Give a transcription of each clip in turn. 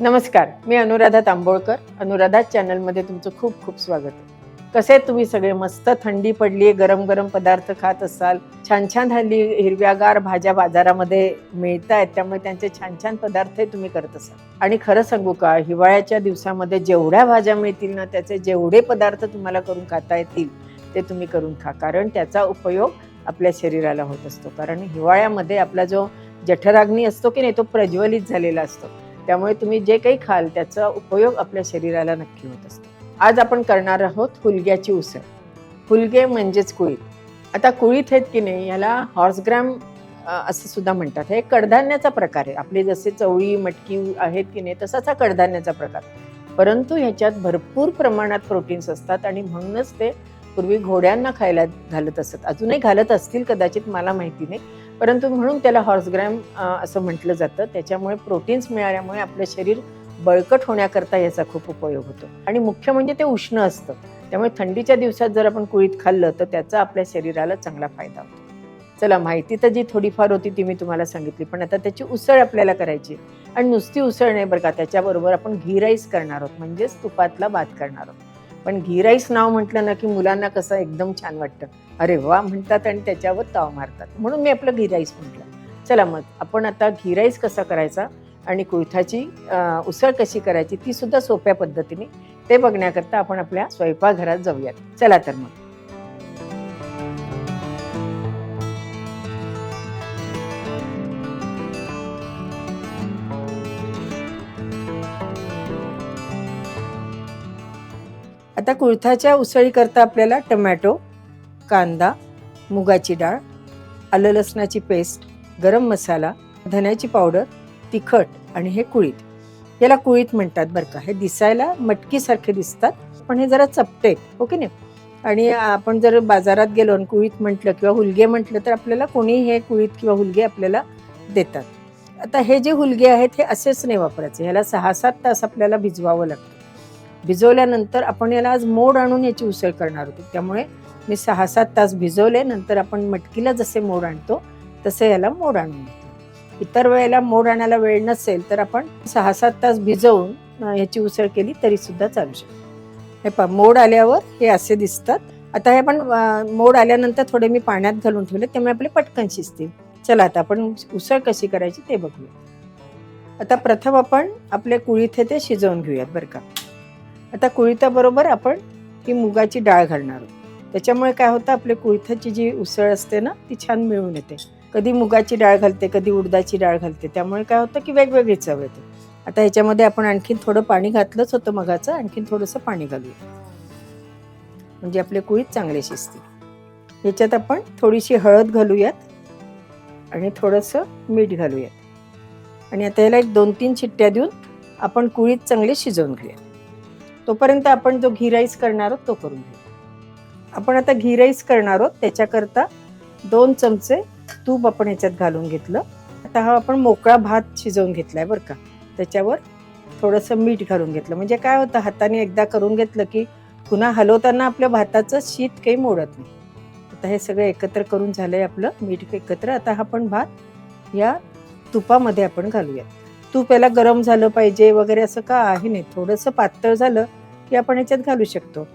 नमस्कार मी अनुराधा तांबोळकर. अनुराधा चॅनलमध्ये तुमचं खूप खूप स्वागत आहे. कसे तुम्ही सगळे? मस्त थंडी पडली गरम गरम पदार्थ खात असाल. छान छान हल्ली हिरव्यागार भाज्या बाजारामध्ये मिळत आहेत त्यामुळे त्यांचे छान छान पदार्थही तुम्ही करत असाल. आणि खरं सांगू का हिवाळ्याच्या दिवसामध्ये जेवढ्या भाज्या मिळतील ना त्याचे जेवढे पदार्थ तुम्हाला करून खाता येतील ते तुम्ही करून खा. कारण त्याचा उपयोग आपल्या शरीराला होत असतो. कारण हिवाळ्यामध्ये आपला जो जठराग्नी असतो की नाही तो प्रज्वलित झालेला असतो. त्यामुळे तुम्ही जे काही खाल त्याचा उपयोग आपल्या शरीराला नक्की होत असतो. आज आपण करणार आहोत हुलग्याची उसळ. हुलगे म्हणजेच कुळीत आता कुळीत आहेत की नाही याला हॉर्सग्रॅम असं सुद्धा म्हणतात. हे कडधान्याचा प्रकार आहे. आपले जसे चवळी मटकी आहेत की नाही तसाच हा कडधान्याचा प्रकार. परंतु ह्याच्यात भरपूर प्रमाणात प्रोटीन्स असतात आणि म्हणूनच ते पूर्वी घोड्यांना खायला घालत असत. अजूनही घालत असतील कदाचित मला माहिती नाही. परंतु म्हणून त्याला हॉर्सग्रॅम असं म्हटलं जातं. त्याच्यामुळे प्रोटीन्स मिळाल्यामुळे आपलं शरीर बळकट होण्याकरता याचा खूप उपयोग होतो. आणि मुख्य म्हणजे ते उष्ण असतं. त्यामुळे थंडीच्या दिवसात जर आपण कुळीत खाल्लं तर त्याचा आपल्या शरीराला चांगला फायदा होतो. चला माहिती तर जी थोडीफार होती ती मी तुम्हाला सांगितली. पण आता त्याची उसळ आपल्याला करायची आणि नुसती उसळ नाही बरं का त्याच्याबरोबर आपण घी राईस करणार आहोत. म्हणजेच तुपातला भात करणार आहोत. पण घी राईस नाव म्हटलं ना की मुलांना कसं एकदम छान वाटतं. अरे वा म्हणतात आणि त्याच्यावर ताव मारतात. म्हणून मी आपलं घी राईस म्हटलं. चला मग आपण आता घी राईस कसा करायचा आणि कुळथाची उसळ कशी करायची ती सुद्धा सोप्या पद्धतीने ते बघण्याकरता आपण आपल्या स्वयंपाकघरात जाऊयात. चला तर मग. आता कुळथाच्या उसळीकरता आपल्याला टमॅटो कांदा मुगाची डाळ आलं लसणाची पेस्ट गरम मसाला धन्याची पावडर तिखट आणि हे कुळीत. याला कुळीत म्हणतात बरं का. हे दिसायला मटकीसारखे दिसतात पण हे जरा चपटे ओके हो ना नाही? आणि आपण जर बाजारात गेलो आणि कुळीत म्हटलं किंवा हुलगे म्हटलं तर आपल्याला कोणी हे कुळीत किंवा हुलगे आपल्याला देतात. आता हे जे हुलगे आहेत हे असेच नाही वापरायचे. ह्याला सहा सात तास आपल्याला भिजवावं लागतं. भिजवल्यानंतर आपण याला आज मोड आणून याची उसळ करणार होतो. त्यामुळे मी सहा सात तास भिजवले नंतर आपण मटकीला जसे मोड आणतो तसे याला मोड आणून घेतो इतर वेळेला मोड आणायला वेळ नसेल तर आपण सहा सात तास भिजवून ह्याची याची उसळ केली तरी सुद्धा चालू शकतो. हे पहा मोड आल्यावर हे असे दिसतात. आता हे आपण मोड आल्यानंतर थोडे मी पाण्यात घालून ठेवले त्यामुळे आपले पटकन शिजतील. चला आता आपण उसळ कशी करायची ते बघूया. आता प्रथम आपण आपले कुळीत ते शिजवून घेऊयात बरं का. आता कुळीताबरोबर आपण ही मुगाची डाळ घालणार आहोत. त्याच्यामुळे काय होतं आपल्या कुळिथाची जी उसळ असते ना ती छान मिळून येते. कधी मुगाची डाळ घालते कधी उडदाची डाळ घालते. त्यामुळे काय होतं की वेगवेगळी चव येते. आता ह्याच्यामध्ये आपण आणखीन थोडं पाणी घातलंच होतं मगाचं आणखीन थोडंसं पाणी घालूया. म्हणजे आपले कुळीत चांगले शिजतील. ह्याच्यात आपण थोडीशी हळद घालूयात आणि थोडंसं मीठ घालूयात. आणि आता याला एक दोन तीन शिट्ट्या देऊन आपण कुळीत चांगले शिजवून घेऊया तोपर्यंत आपण जो घी राईस करणार आहोत तो करून घेऊ. आपण आता घी राईस करणार आहोत त्याच्याकरता दोन चमचे तूप आपण ह्याच्यात घालून घेतलं. आता हा आपण मोकळा भात शिजवून घेतलाय बरं का. त्याच्यावर थोडंसं मीठ घालून घेतलं. म्हणजे काय होतं हाताने एकदा करून घेतलं की पुन्हा हलवताना आपल्या भाताचं शीत काही मोडत नाही. आता हे सगळं एकत्र करून झालंय आपलं मीठ एकत्र. आता हा आपण भात या तुपामध्ये आपण घालूयात. तूप याला गरम झालं पाहिजे वगैरे असं का आहे नाही? थोडंसं पातळ झालं की आपण याच्यात घालू शकतो.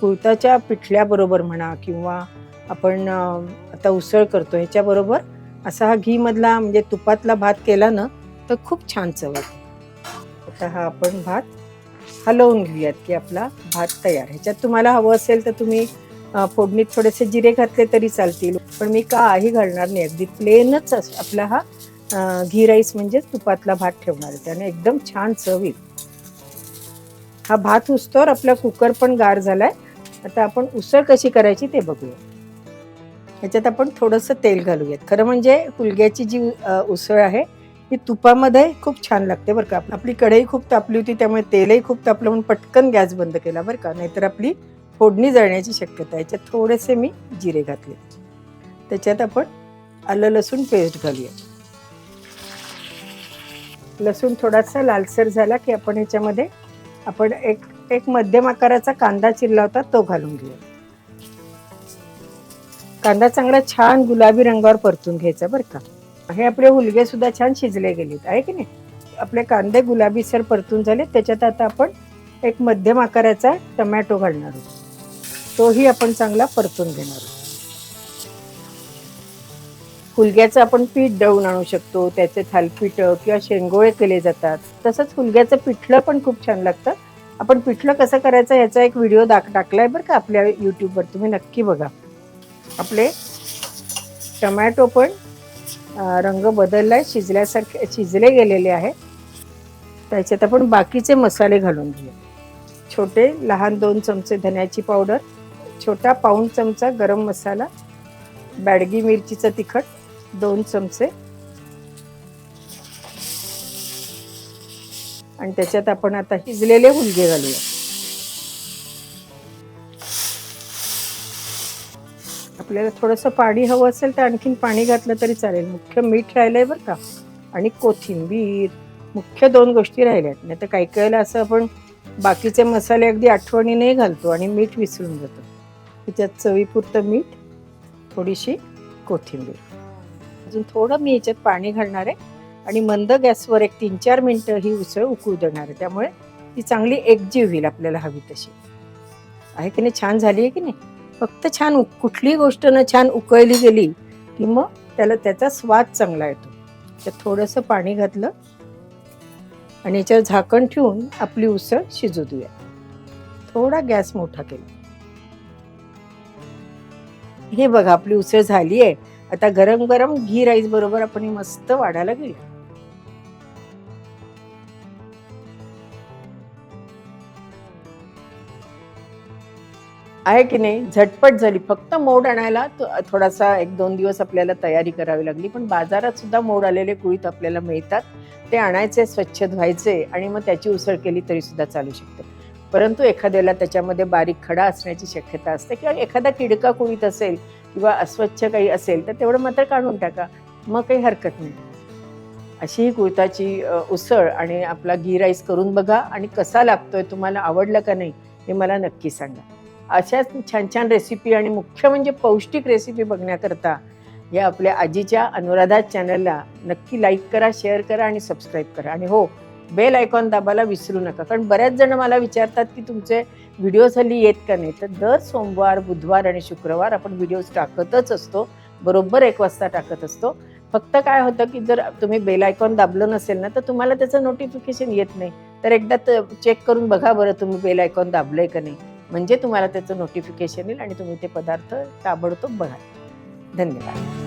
कुळताच्या पिठल्याबरोबर म्हणा किंवा आपण आता उसळ करतो ह्याच्याबरोबर असा हा घीमधला म्हणजे तुपातला भात केला ना तर खूप छान चव येते आता हा आपण भात हलवून घेऊयात की आपला भात तयार. ह्याच्यात तुम्हाला हवं असेल तर तुम्ही फोडणीत थोडेसे जिरे घातले तरी चालतील. पण मी काही घालणार नाही. अगदी प्लेनच आपला हा घी राईस म्हणजे तुपातला भात ठेवणार आहे. त्याने एकदम छान चवीत हा भात उचतोवर आपला कुकर पण गार झालाय. आता आपण उसळ कशी करायची ते बघूया. ह्याच्यात आपण थोडंसं तेल घालूयात. खरं म्हणजे हुलग्याची जी उसळ आहे ती तुपामध्ये खूप छान लागते बरं का. आपली कढई खूप तापली होती त्यामुळे तेलही खूप तापलं म्हणून पटकन गॅस बंद केला बरं का. नाहीतर आपली फोडणी जळण्याची शक्यता आहे. याच्यात थोडेसे मी जिरे घातले. त्याच्यात आपण आलं लसूण पेस्ट घालूया लसूण थोडासा लालसर झाला की आपण याच्यामध्ये आपण एक एक मध्यम आकाराचा कांदा चिरला होता तो घालून घेऊया. कांदा चांगला छान गुलाबी रंगावर परतून घ्यायचा बरं का. हे आपले हुलगे सुद्धा छान शिजले गेलेत आहे की नाही? आपले कांदे गुलाबीसर परतून झाले त्याच्यात आता आपण एक मध्यम आकाराचा टमॅटो घालणार आहोत. तोही आपण चांगला परतून घेणार आहोत. हुलग्याचं आपण पीठ दळून आणू शकतो त्याचे थालपीठं किंवा शेंगोळे केले जातात. तसंच हुलग्याचं पिठलं पण खूप छान लागतं. आपण पिठलं कसं करायचं याचा एक व्हिडिओ दाख टाकलाय बरं का आपल्या यूट्यूबवर तुम्ही नक्की बघा. आपले टमॅटो पण रंग रंग बदललाय शिजल्यासारखे शिजले गेलेले आहे. त्याच्यात आपण बाकीचे मसाले घालून घेऊ. छोटे लहान दोन चमचे धन्याची पावडर छोटा पाऊण चमचा गरम मसाला बॅडगी मिरचीचं तिखट दोन चमचे. आणि त्याच्यात आपण आता शिजलेले हुलगे घालूया. आपल्याला थोडंसं पाणी हवं असेल तर आणखीन पाणी घातलं तरी चालेल. मुख्य मीठ राहिलंय बरं का. आणि कोथिंबीर. मुख्य दोन गोष्टी राहिल्यात. नाही तर काही वेळेला असं आपण बाकीचे मसाले अगदी आठवणीने घालतो आणि मीठ विसरून जातो. त्याच्यात चवीपुरतं मीठ थोडीशी कोथिंबीर. अजून थोडं मी याच्यात पाणी घालणार आहे. आणि मंद गॅसवर एक तीन चार मिनटं ही उसळ उकळू देणार आहे. त्यामुळे ती चांगली एकजीव होईल आपल्याला हवी तशी. आहे की नाही? छान झाली आहे की नाही? फक्त छान उक- कुठलीही गोष्ट न छान उकळली गेली की मग त्याला त्याचा स्वाद चांगला येतो. त्यात थोडंसं पाणी घातलं आणि याच्यावर झाकण ठेवून आपली उसळ शिजू देऊया थोडा गॅस मोठा केला. हे बघा आपली उसळ झाली आहे. आता गरम गरम घी राईस बरोबर आपण मस्त वाढायला घेऊया. आहे की नाही? झटपट झाली. फक्त मोड आणायला थोडासा एक दोन दिवस आपल्याला तयारी करावी लागली. पण बाजारात सुद्धा मोड आलेले कुळीत आपल्याला मिळतात. ते आणायचे स्वच्छ धुवायचे आणि मग त्याची उसळ केली तरी सुद्धा चालू शकते. परंतु एखाद्याला त्याच्यामध्ये बारीक खडा असण्याची शक्यता असते किंवा एखादा किडका कुळीत असेल किंवा अस्वच्छ काही असेल तर तेवढं मात्र काढून टाका. मग काही हरकत नाही. अशी ही कुळताची उसळ आणि आपला घी राईस करून बघा आणि कसा लागतोय तुम्हाला आवडलं का नाही हे मला नक्की सांगा. अशाच छान छान रेसिपी आणि मुख्य म्हणजे पौष्टिक रेसिपी बघण्याकरता या आपल्या आजीच्या अनुराधा चॅनलला नक्की लाईक करा शेअर करा आणि सबस्क्राईब करा. आणि हो बेल आयकॉन दाबायला विसरू नका. कारण बऱ्याच जण मला विचारतात की तुमचे व्हिडिओज हल्ली येत का नाही तर दर सोमवार बुधवार आणि शुक्रवार आपण व्हिडिओज टाकतच असतो. बरोबर एक वाजता टाकत असतो. फक्त काय होतं की जर तुम्ही बेल आयकॉन दाबलं नसेल ना तर तुम्हाला त्याचं नोटिफिकेशन येत नाही. तर एकदा चेक करून बघा बरं तुम्ही बेल आयकॉन दाबलंय का नाही. म्हणजे तुम्हाला त्याचं नोटिफिकेशन येईल आणि तुम्ही ते पदार्थ ताबडतोब बघा. धन्यवाद.